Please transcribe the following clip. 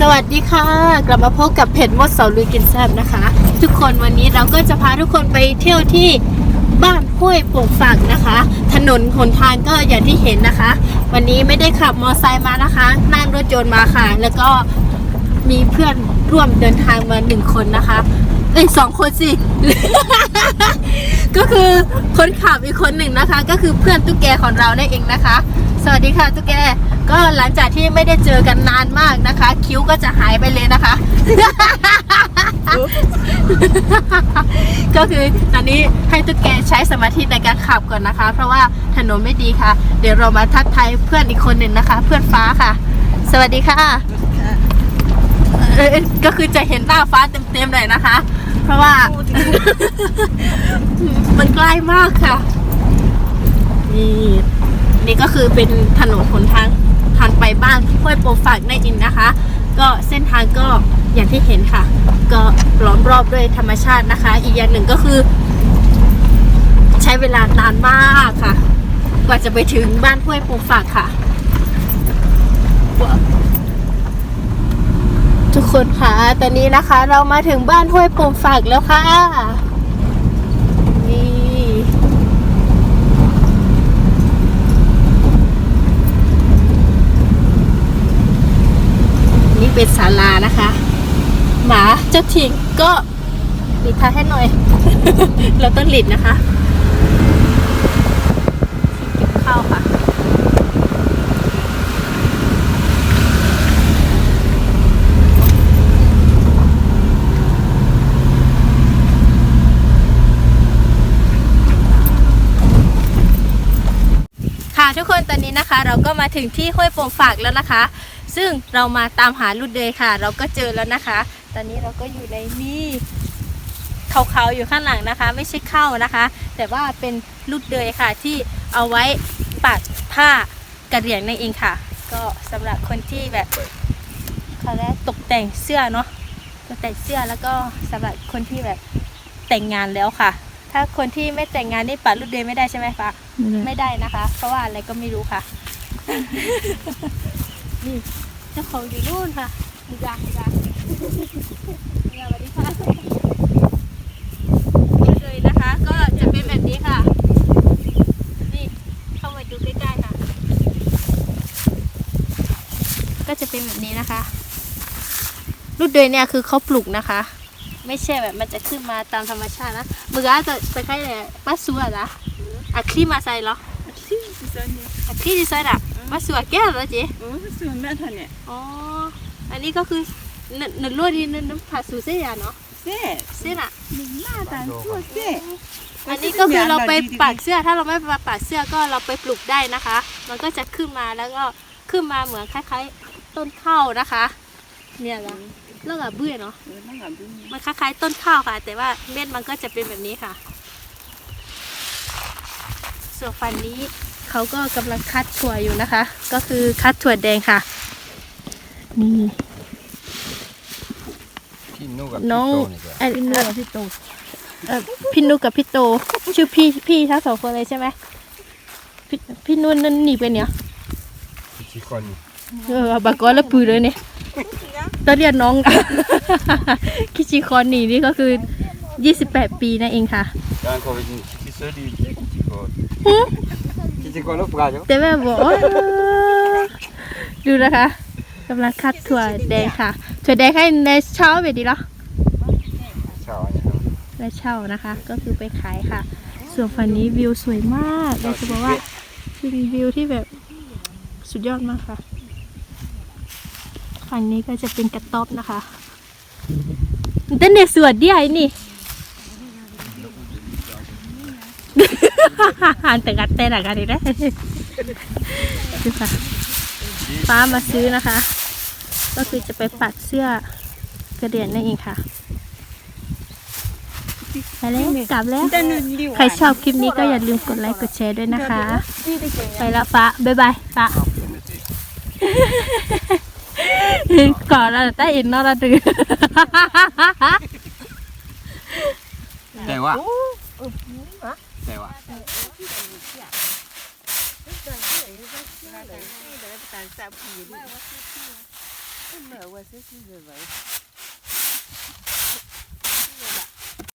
สวัสดีค่ะ กลับมาพบกับเพจมดเสาลุยกินแซบนะคะ ทุกคนวันนี้เราก็จะพาทุกคนไปเที่ยวที่บ้านห้วยโป่งฝักนะคะ ถนนหนทางก็อย่างที่เห็นนะคะ วันนี้ไม่ได้ขับมอเตอร์ไซค์มานะคะ นั่งรถยนต์มาค่ะ แล้วก็มีเพื่อนร่วมเดินทางมาหนึ่งคนนะคะเอ้ยสองคนสิ ก็คือคนขับอีกคนหนึ่งนะคะ ก็คือเพื่อนตุ๊กแกของเราได้เองนะคะ สวัสดีค่ะตุ๊กแก ก็หลังจากที่ไม่ได้เจอกันนานมากนะคะ คิ้วก็จะหายไปเลยนะคะ ก็คือตอนนี้ให้ตุ๊กแกใช้สมาธิในการขับก่อนนะคะ เพราะว่าถนนไม่ดีค่ะ เดี๋ยวเรามาทักทายเพื่อนอีกคนหนึ่งนะคะ เพื่อนฟ้าค่ะ สวัสดีค่ะก็คือจะเห็นหน้าฟ้าเต็มๆเลยนะคะ เพราะว่า มันใกล้มากค่ะนี่นี่ก็คือเป็นถนนหนทาง ทางไปบ้านห้วยโปฝากในอินนะคะ ก็เส้นทางก็อย่างที่เห็นค่ะ ก็ล้อมรอบด้วยธรรมชาตินะคะ อีกอย่างหนึ่งก็คือ ใช้เวลานานมากค่ะ กว่าจะไปถึงบ้านห้วยโปฝากค่ะ ทุกคนค่ะตอนนี้นะคะ เรามาถึงบ้านห้วยโปงฝากแล้วค่ะ นี่ นี่ เป็นศาลานะคะ หมาเจ้าถิ่นก็ปิดท้ายให้หน่อย เราต้องหลิดนะคะเก็บข้าวค่ะค่ะทุกคนตอนนี้นะคะ เราก็มาถึงที่ห้วยโป่งฝากแล้วนะคะ ซึ่งเรามาตามหาลูกเดยค่ะ เราก็เจอแล้วนะคะ ตอนนี้เราก็อยู่ในนี่เขาๆอยู่ข้างหลังนะคะ ไม่ใช่เข้านะคะ แต่ว่าเป็นลูกเดยค่ะที่เอาไว้ปักผ้ากระเหรี่ยงนั่นเองค่ะ ก็สำหรับคนที่แบบเขาเรียกตกแต่งเสื้อเนาะตกแต่งเสื้อแล้วก็สำหรับคนที่แบบแต่งงานแล้วค่ะ ถ้าคนที่ไม่แต่งงานนี่ปัดลูกเดยไม่ได้ใช่ไหมคะไม่ได้นะคะ เพราะว่าอะไรก็ไม่รู้ค่ะนี่ เจ้าของอยู่นู่นค่ะดีจ้าดีจ้าสวัสดีค่ะเลยนะคะ ก็จะเป็นแบบนี้ค่ะ นี่เข้ามาดูใกล้ๆค่ะ ก็จะเป็นแบบนี้นะคะลูกเดยเนี่ยคือเขาปลูกนะคะ ไม่ใช่แบบมันจะขึ้นมาตามธรรมชาตินะเมื่อกี้จะจะใกล้เลยป้าสัวนะอะคลีมาใส่เหรออะคลีที่ใส่ละ ป้าสัวแก้วเหรอเจ๊โอ้สวยแม่ท่านเนี่ยอ๋อ อันนี้ก็คือหนึ่งหนึ่งลวดที่หนึ่งน้ำผัดสูเสียเนาะเซ่เส้นอะ หนึ่งหน้าตาตัวเซ่อันนี้ก็คือเราไปปักเสื้อถ้าเราไม่ไปปักเสื้อก็เราไปปลูกได้นะคะ มันก็จะขึ้นมาแล้วก็ขึ้นมาเหมือนคล้ายๆต้นข้าวนะคะ เนี่ยละแล้วก็เบื่อเนาะเออนั่งกับดูมันคล้ายๆต้นข้าวค่ะ แต่ว่าเม็ดมันก็จะเป็นแบบนี้ค่ะ ส่วนฝั่งนี้ เขาก็กำลังคัดถั่วอยู่นะคะ ก็คือคัดถั่วแดงค่ะ นี่พี่นุกับน้องพี่โตนี่ก็เอ่อเอ่อพี่โตเอ่อพี่นุกกับพี่โต ชื่อพี่พี่ทั้งสองคนเลยใช่ไหมพี่พี่นุ่นนั่นหนีไปเนี่ยพี่คนเออบากอนแล้วปืนเลยเนี่ยต้องเรียกน้อง คิชิคอนหนีนี่ก็คือ 28 ปีนั่นเองค่ะการโควิดที่สุดดีที่คน ที่คนลูกปลาจ้ะแต่แม่บอกดูนะคะกำลังคัดถั่วแดงค่ะถั่วแดงให้ในเช้าไปดีเหรอเนี่ยครับในเช่านะคะ ก็คือไปขายค่ะ ส่วนฝั่งนี้วิวสวยมากอยาจะบอกว่าเป็นวิวที่แบบสุดยอดมากค่ะฝั่งนี้ก็จะเป็นกระต๊อบนะคะเต้นเด็กสวดดิไอ้นี่ หันแต่กัดเต้นอะกันอีกแล้วดูค่ะฟ้ามาซื้อนะคะ ก็คือจะไปปัดเสื้อกระเดียนนั่นเองค่ะไปแล้วกลับแล้ว ใครชอบคลิปนี้ก็อย่าลืมกดไลค์กดแชร์ด้วยนะคะ ไปแล้วฟ้าบ๊ายบายฟ้ากอนเราได้อินนอะเราดื้อแต่ว่า แต่ว่าตาสาผี Eller ouais, c'est ce que je veux.